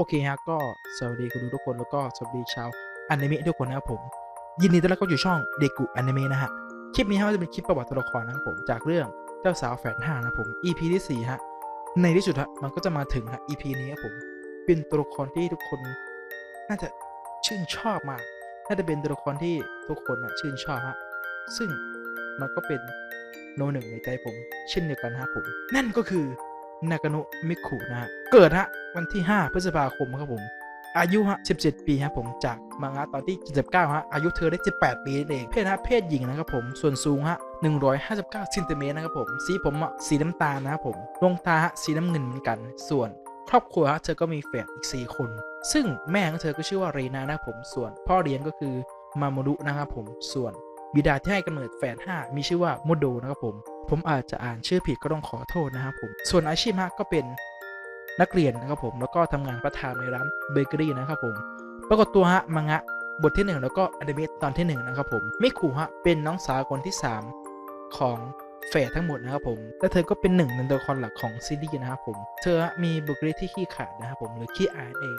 โอเคฮะก็สวัสดีคุณดูทุกคนแล้วก็สวัสดีชาวอนิเมะทุกคนนะครับผม ยินดีต้อนรับเข้าสู่ช่องเด็กกุอนิเมะนะฮะคลิปนี้ฮะจะเป็นคลิปประวัติตัวละครนะครับผมจากเรื่องเจ้าสาวแฝดห้านะครับผม EP ที่4ฮะในที่สุดฮะมันก็จะมาถึงฮะ EP นี้ครับผมเป็นตัวละครที่ทุกคนน่าจะชื่นชอบมากน่าจะเป็นตัวละครที่ทุกคนนะชื่นชอบฮะซึ่งมันก็เป็นโนหนึ่งในใจผมเช่นเดียวกันฮะผม นั่นก็คือ นากาโนมิคุนะฮะ เกิดฮะ วันที่ 5 พฤษภาคมครับผม อายุฮะ 17 ปีครับผม จากมังงะตอนที่ 79 ฮะ อายุเธอได้ 18 ปีนั่นเอง เพศฮะ เพศหญิงนะครับผม ส่วนสูงฮะ 159ซนติเมตรนะครับผม สีผมอะสีน้ำตาลนะครับผม ดวงตาฮะ สีน้ำเงินเหมือนกัน ส่วนครอบครัวฮะ เธอก็มีแฝดอีก 4 คน ซึ่งแม่ของเธอก็ชื่อว่าเรนานะครับผม ส่วนพ่อเลี้ยงก็คือมาโมรุนะครับผม ส่วนบิดาที่ให้กำเนิดแฝด5มีชื่อว่าโมโดนะครับผม ผมอาจจะอ่านชื่อผิดก็ต้องขอโทษนะครับผม ส่วนอาชีพฮะก็เป็นนักเรียนนะครับผมแล้วก็ทำงานประทานในร้านเบเกอรี่นะครับผม ปรากฏตัวฮะมังงะบทที่ 1 แล้วก็อนิเมะตอนที่ 1 นะครับผมมิคุฮะเป็นน้องสาวคนที่ 3 ของแฝดทั้งหมดนะครับผม และเธอก็เป็นหนึ่งในตัวละครหลักของซีรีส์นะครับผม เธอมีบุคลิกที่ขี้ขาดนะครับผมหรือขี้อายเอง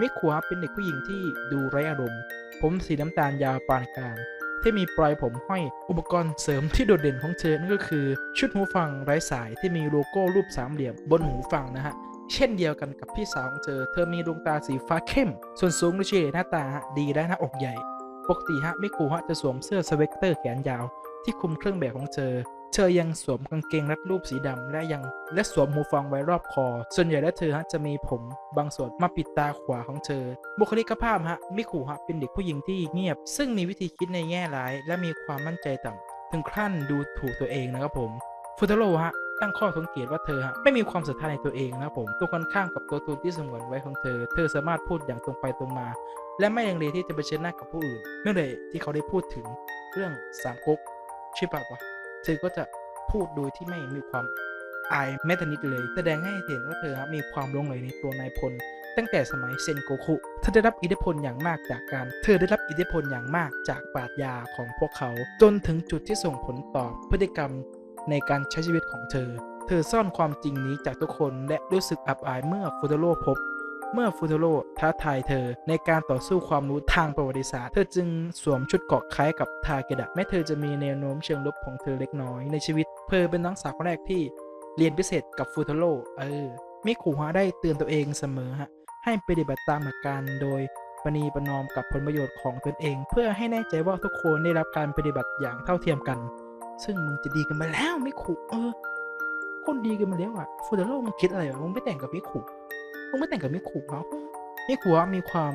มิคุฮะเป็นเด็กผู้หญิงที่ดูไร้อารมณ์ ผมสีน้ำตาลยาวปานกลาง ที่มีปลายผมห้อยอุปกรณ์เสริมที่โดดเด่นของเธอนั่นก็คือ ชุดหูฟังไร้สายที่มีโลโก้รูปสามเหลี่ยมบนหูฟังนะฮะเช่นเดียวกันกับพี่สาวของเธอ เธอมีดวงตาสีฟ้าเข้ม ส่วนสูงและเฉลี่ยหน้าตาดีและหน้าอกใหญ่ ปกติฮะมิคูฮะจะสวมเสื้อสเวกเตอร์แขนยาว ที่คลุมเครื่องแบบของเธอ เธอยังสวมกางเกงรัดรูปสีดำและยังและสวมหูฟังไว้รอบคอ ส่วนใหญ่แล้วเธอฮะจะมีผมบางส่วนมาปิดตาขวาของเธอ บุคลิกภาพฮะมิคูฮะเป็นเด็กผู้หญิงที่เงียบ ซึ่งมีวิธีคิดในแง่ร้าย และมีความมั่นใจต่ำถึงขั้นดูถูกตัวเองนะครับผมฟูตโรฮะตั้งข้อสังเกตว่าเธอฮะไม่มีความศรัทธาในตัวเองนะครับผมตัวค่อนข้างกับตัวตนที่สงวนไว้ของเธอ เธอสามารถพูดอย่างตรงไปตรงมา และไม่ลังเลที่จะเชิญหน้ากับผู้อื่นเมื่อใดที่เขาได้พูดถึงเรื่องสามก๊กใช่ปะวะ เธอก็จะพูดโดยที่ไม่มีความอายแม้แต่นิดเลย แสดงให้เห็นว่าเธอมีความลงไหลในตัวนายพล ตั้งแต่สมัยเซนโกคุเธอได้รับอิทธิพลอย่างมากจากการ เธอได้รับอิทธิพลอย่างมากจากปราชญาของพวกเขา จนถึงจุดที่ส่งผลต่อพฤติกรรมในการใช้ชีวิตของเธอ เธอซ่อนความจริงนี้จากทุกคนและรู้สึกอับอายเมื่อฟูตโร่พบ เมื่อฟูโตโร่ท้าทายเธอในการต่อสู้ความรู้ทางประวัติศาสตร์ เธอจึงสวมชุดเกราะคล้ายกับทาเกดะแม้เธอจะมีแนวโน้มเชิงลบของเธอเล็กน้อยในชีวิต เธอเป็นน้องสาวคนแรกที่เรียนพิเศษกับฟูโตโร่เออมิคุฮะได้เตือนตัวเองเสมอฮะให้ปฏิบัติตามหลักการโดยปณีประนอมกับผลประโยชน์ของตนเอง เพื่อให้แน่ใจว่าทุกคนได้รับการปฏิบัติอย่างเท่าเทียมกัน ซึ่งมึงจะดีกันมาแล้วมิคุเออคนดีกันมาแล้วอะฟูเดโร่มึงคิดอะไรวะมึงไม่แต่งกับมิคุ มึงไม่แต่งกับมิคุเหรอมิคุฮะมีความ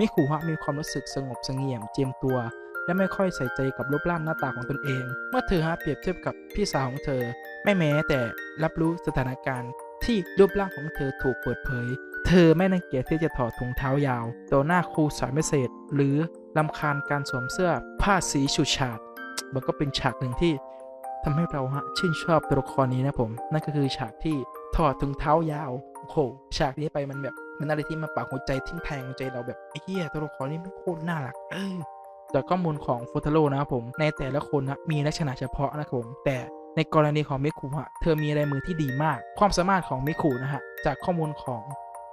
มิคุฮะมีความรู้สึกสงบเสงี่ยมเจียมตัว และไม่ค่อยใส่ใจกับรูปร่างหน้าตาของตนเอง เมื่อเธอฮะเปรียบเทียบกับพี่สาวของเธอ ไม่แม้แต่รับรู้สถานการณ์ที่รูปร่างของเธอถูกเปิดเผย เธอไม่รังเกียจที่จะถอดถุงเท้ายาวต่อหน้าครูสอนพิเศษ หรือลำคาญการสวมเสื้อผ้าสีฉูดฉาด มันก็เป็นฉากหนึ่งที่ทำให้เราฮะชื่นชอบตัวละครนี้นะผม นั่นก็คือฉากที่ ถอดถุงเท้ายาวโอ้โหฉากนี้ไปมันแบบมันอะไรที่มาปากหัวใจทิ่มแทงหัวใจเราแบบไอ้เหี้ยตัวละครนี้มันโคตรน่ารักเออจากข้อมูลของฟูทาโร่นะครับผม ในแต่ละคนนะมีลักษณะเฉพาะนะครับผม แต่ในกรณีของมิคุฮะเธอมีลายมือที่ดีมาก ความสามารถของมิคุนะฮะ จากข้อมูลของ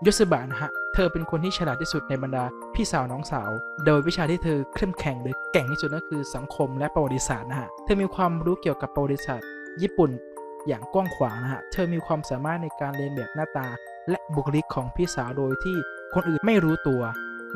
ยศบะนะฮะ เธอเป็นคนที่ฉลาดที่สุดในบรรดาพี่สาวน้องสาว โดยวิชาที่เธอเข้มแข็งหรือเก่งที่สุดก็คือสังคมและประวัติศาสตร์นะฮะ เธอมีความรู้เกี่ยวกับประวัติศาสตร์ ญี่ปุ่น อย่างกว้างขวางนะฮะ เธอมีความสามารถในการเรียนแบบหน้าตา และบุคลิกของพี่สาวโดยที่คนอื่นไม่รู้ตัว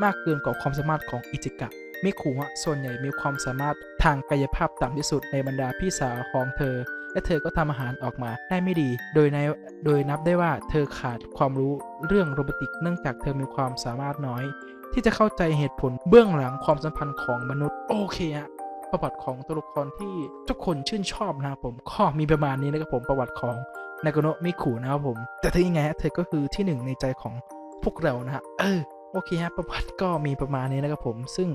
มากเกินกว่าความสามารถของอิจิกะมิคุฮะส่วนใหญ่มีความสามารถทางกายภาพต่ำที่สุดในบรรดาพี่สาวของเธอ และเธอก็ทำอาหารออกมาได้ไม่ดี โดยในโดยนับได้ว่าเธอขาดความรู้เรื่องโรบอติกเนื่องจากเธอมีความสามารถน้อย ที่จะเข้าใจเหตุผลเบื้องหลังความสัมพันธ์ของมนุษย์ โอเคฮะ ประวัติของตัวละครที่ทุกคนชื่นชอบนะครับผมก็มีประมาณนี้นะครับผมประวัติของนากโนะมิคุนะครับผม แต่ถึงยังไงเธอก็คือที่หนึ่งในใจของพวกเรานะฮะเออโอเคฮะประวัติก็มีประมาณนี้นะครับผม ซึ่ง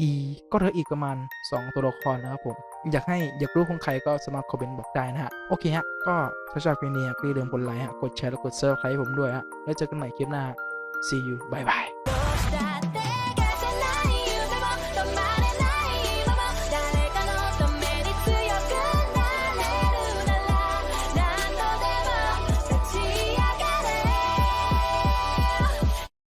อีก็เหลืออีกประมาณ 2 ตัวละครนะครับผม อยากให้อยากรู้ของใครก็สามารถคอมเมนต์บอกได้นะฮะ โอเคฮะ ก็ถ้าชอบคลินี้ก็อย่าลืมกดไลค์ฮะ กดแชร์แล้วกดเซอร์ใครผมด้วยฮะ แล้วเจอกันใหม่คลิปหน้า see you bye bye